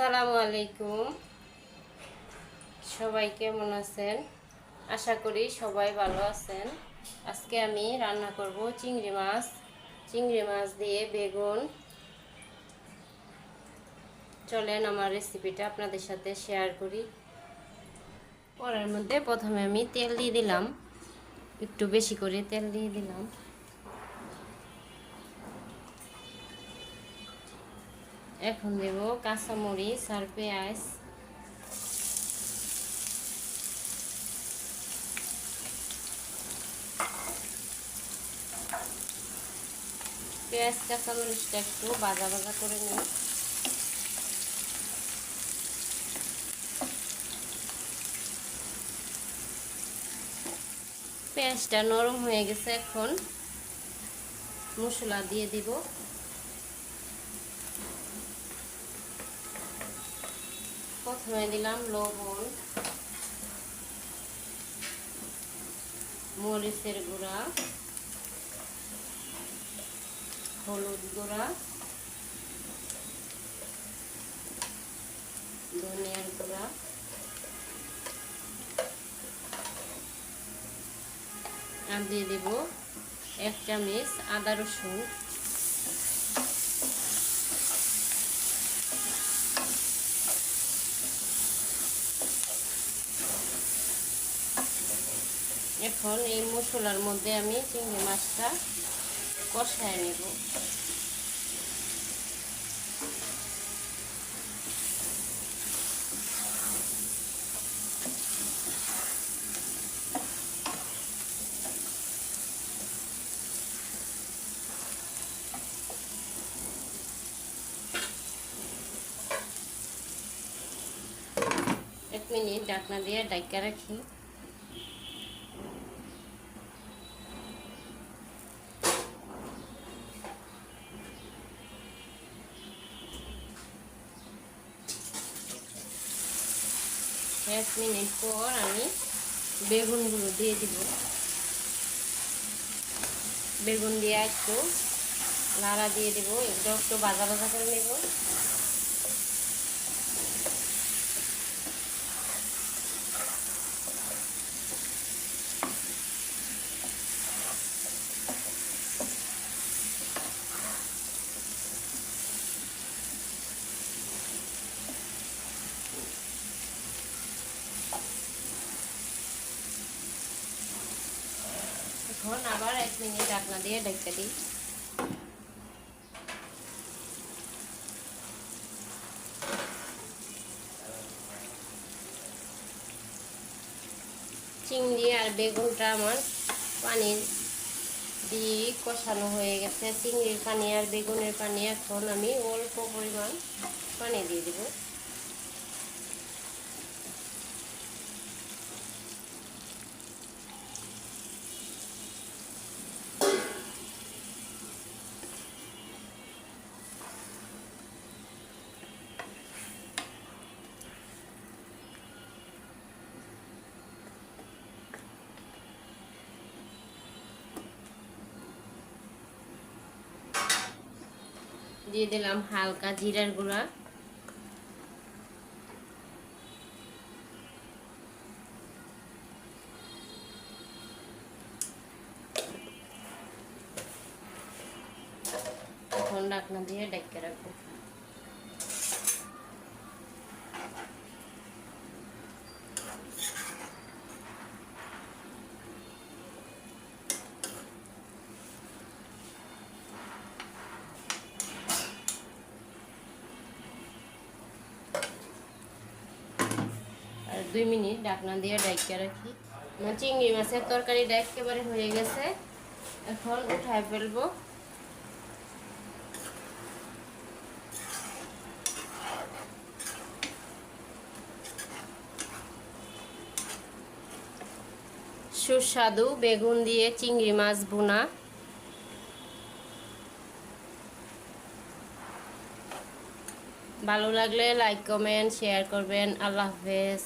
আসসালামু আলাইকুম। সবাই কেমন আছেন? আশা করি সবাই ভালো আছেন। আজকে আমি রান্না করব চিংড়ি মাছ। চিংড়ি মাছ দিয়ে বেগুন। চলেন আমার রেসিপিটা আপনাদের সাথে শেয়ার করি। পরের মধ্যে প্রথমে আমি তেল দিয়ে দিলাম। একটু বেশি করে তেল দিয়ে দিলাম। এখন দেব কাঁচামরিচ আর পেঁয়াজ। পেঁয়াজ, কাঁচামরিচটা একটু ভাজা ভাজা করে নিই পেঁয়াজটা নরম হয়ে গেছে এখন। মশলা দিয়ে দিব। প্রথমে দিলাম লবণ, মরিচের গুঁড়া, হলুদ গুঁড়া, ধনিয়ার গুঁড়া, আর দিয়ে দেব এক চামচ আদা রসুন। এখন এই মশলার মধ্যে আমি চিংড়ি মাছটা কষায় নেব। এক মিনিট ডাকনা দিয়ে ডাইকা রাখি। এক মিনিট পর আমি বেগুনগুলো দিয়ে দিব। বেগুন দিয়ে একটু নাড়া দিয়ে দিব, একটু একটু ভাজা ভাজা করে নেব। এখন আবার এক মিনিট ঢাকনা দিয়ে ঢেকে দিই। চিংড়ি আর বেগুনটা আমার পানি দিয়ে কষানো হয়ে গেছে। চিংড়ির পানি আর বেগুনের পানি এখন আমি অল্প পরিমাণ পানি দিয়ে দিব। দিয়ে দিলাম হালকা জিরার গুঁড়া। এখন ঢাকনা দিয়ে ডেকে রাখব। দুই মিনিট ডাকনা দিয়ে ডাইকে রাখি। আমার চিংড়ি মাছের তরকারি তরকারিটা একেবারে হয়ে গেছে। এখন উঠায় ফেলব। সুস্বাদু বেগুন দিয়ে চিংড়ি মাছ ভুনা। ভালো লাগলে লাইক কমেন্ট শেয়ার করবেন। আল্লাহ হাফেজ।